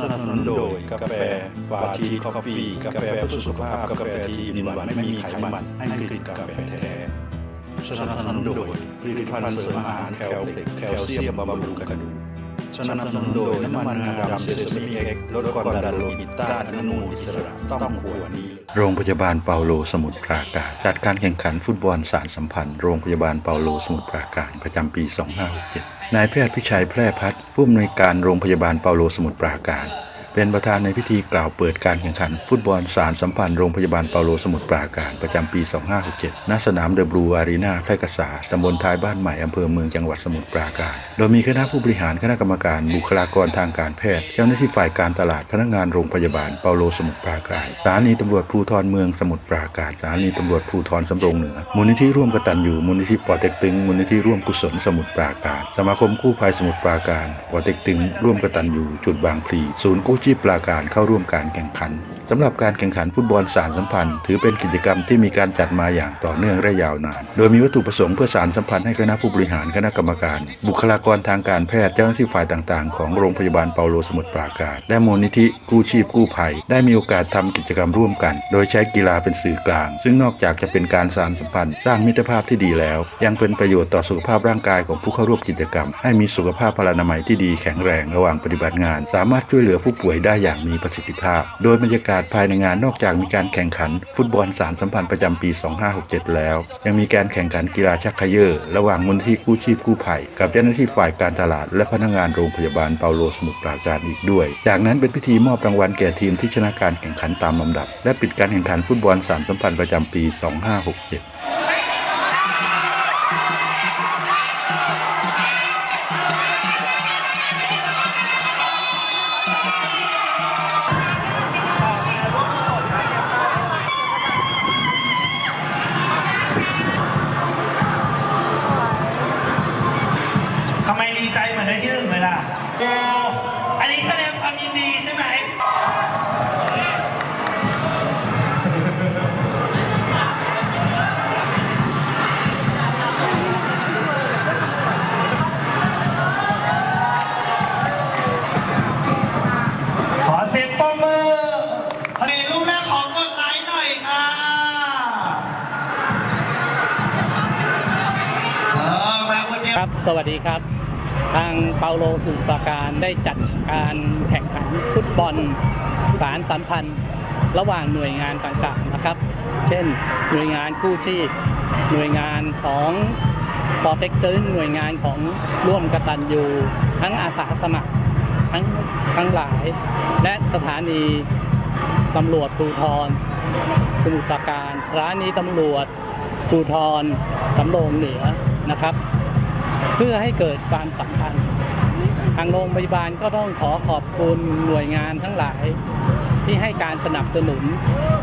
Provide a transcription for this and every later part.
สนับสนุนโดยกาแฟปาทีคอฟฟี่กาแฟเพื่อสุขภาพกาแฟที่มีหวานไม่มีไขมันให้กลิ่นกาแฟแท้สนับสนุนโดยผลิตภัณฑ์เสริมอาหารแคลเด็กแคลเซียมบำรุงกระดูก สนับสนุนโดยน้ำมันงาดำเซซามิเอ็กลดความดันโลหิตต้านอนุมูลอิสระต้องขวดนี้ โรงพยาบาลเปาโลสมุทรปราการจัดการแข่งขันฟุตบอลสารสัมพันธ์โรงพยาบาลเปาโลสมุทรปราการประจำปี 2567นายแพทย์พิชัยแพร่พัฒน์ผู้อำนวยการโรงพยาบาลเปาโลสมุทรปราการ เป็นประธานในพิธีกล่าวเปิดการแข่งขัน ฟุตบอลสารสัมพันธ์โรงพยาบาลเปาโลสมุทรปราการประจำปี 2567 ณ สนามเดอะบลูอารีนาแพร่กษาตำบลท้ายบ้านใหม่อำเภอเมืองจังหวัดสมุทรปราการ โดยมีคณะผู้บริหารคณะกรรมการบุคลากรทางการแพทย์ เจ้าหน้าที่ฝ่ายการตลาดพนักงานโรงพยาบาลเปาโลสมุทรปราการสถานีตำรวจภูธรเมืองสมุทรปราการสถานีตำรวจภูธรสำโรงเหนือมูลนิธิร่วมกตัญญูมูลนิธิปอเต็กตึงมูลนิธิร่วมกุศลสมุทรปราการ สมาคมกู้ภัยสมุทรปราการปอเต็กตึงร่วมกตัญญูจุดบางพลีศูนย์กู้ที่ปราการเข้าร่วมการแข่งขัน สำหรับการแข่งขันฟุตบอลสารสัมพันธ์ ถือเป็นกิจกรรมที่มีการจัดมาอย่างต่อเนื่องและยาวนาน โดยมีวัตถุประสงค์เพื่อสารสัมพันธ์ให้คณะผู้บริหารคณะกรรมการ บุคลากรทางการแพทย์เจ้าหน้าที่ฝ่ายต่างๆ ของโรงพยาบาลเปาโลสมุทรปราการ และมูลนิธิกู้ชีพกู้ภัย ได้มีโอกาสทำกิจกรรมร่วมกัน โดยใช้กีฬาเป็นสื่อกลาง ซึ่งนอกจากจะเป็นการสานสัมพันธ์ สร้างมิตรภาพที่ดีแล้ว ยังเป็นประโยชน์ต่อสุขภาพร่างกายของผู้เข้าร่วมกิจกรรม ให้มีสุขภาพพลานามัยที่ดีแข็งแรงระหว่างปฏิบัติงาน สามารถช่วยเหลือผู้ป่วยได้อย่างมีประสิทธิภาพ โดยบรรยากาศภายในงานนอกจากมีการแข่งขัน ฟุตบอลสารสัมพันธ์ประจำปี 2567 แล้ว ยังมีการแข่งขันกีฬาชักเขย่อระหว่างมูลที่กู้ชีพกู้ภัย กับเจ้าหน้าที่ฝ่ายการตลาด และพนักงานโรงพยาบาลเปาโลสมุทรปราการอีกด้วย จากนั้นเป็นพิธีมอบรางวัลแก่ทีมที่ชนะการแข่งขันตามลำดับ และปิดการแข่งขันฟุตบอลสารสัมพันธ์ประจำปี 2567 ครับ สวัสดีครับ ทางเปาโลสมุทรปาการได้จัดการแข่งขันฟุตบอลสารสัมพันธ์ ระหว่างหน่วยงานต่างๆนะครับ เช่น หน่วยงานกู้ชีพ หน่วยงานของปอเต็กตึงหน่วยงานของร่วมกตันยูทั้งอาสาสมัครทั้งทั้งหลาย และสถานีตำรวจภูธรสมุทรปราการสถานีตำรวจภูธรสำโรงเหนือนะครับ เพื่อให้เกิดความสัมพันธ์ ทางโรงพยาบาลก็ต้องขอขอบคุณหน่วยงานทั้งหลายที่ให้การสนับสนุน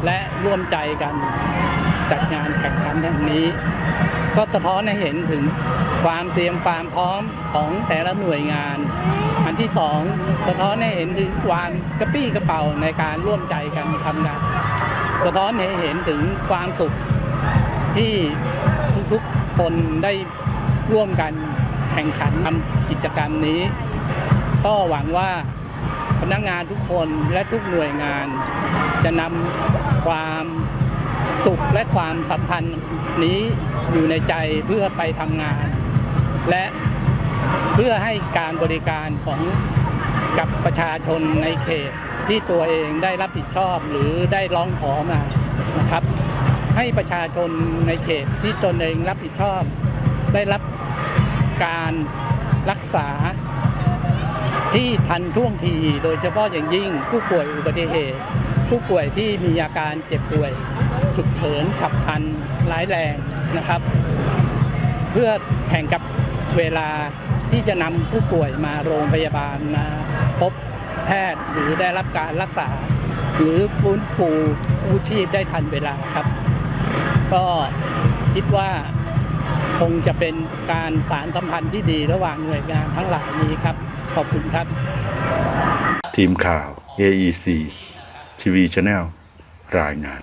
และร่วมใจกันจัดงานแข่งขันแห่งนี้ ก็สะท้อนให้เห็นถึงความเตรียมความพร้อมของแต่ละหน่วยงาน อันที่สองสะท้อนให้เห็นถึงความกระปี้กระเป๋าในการร่วมใจกันทำงาน สะท้อนให้เห็นถึงความสุขที่ทุกๆคนได้ ร่วมกันแข่งขันทำกิจกรรมนี้ ก็หวังว่าพนักงานทุกคนและทุกหน่วยงาน จะนำความสุขและความสัมพันธ์นี้อยู่ในใจเพื่อไปทำงาน และเพื่อให้การบริการของกับประชาชนในเขตที่ตัวเองได้รับผิดชอบหรือได้ร้องขอมานะครับ ให้ประชาชนในเขตที่ตนเองรับผิดชอบ ได้รับการรักษาที่ทันท่วงที โดยเฉพาะอย่างยิ่งผู้ป่วยอุบัติเหตุ ผู้ป่วยที่มีอาการเจ็บป่วยฉุกเฉินฉับพลันร้ายแรงนะครับ เพื่อแข่งกับเวลาที่จะนำผู้ป่วยมาโรงพยาบาลมาพบแพทย์หรือได้รับการรักษา หรือฟื้นฟูกู้ชีพได้ทันเวลาครับ ก็คิดว่า คงจะเป็นการสารสัมพันธ์ที่ดีระหว่างหน่วยงานทั้งหลายนี้ครับ ขอบคุณครับ ทีมข่าว AEC ทีวีช n แนลรายงาน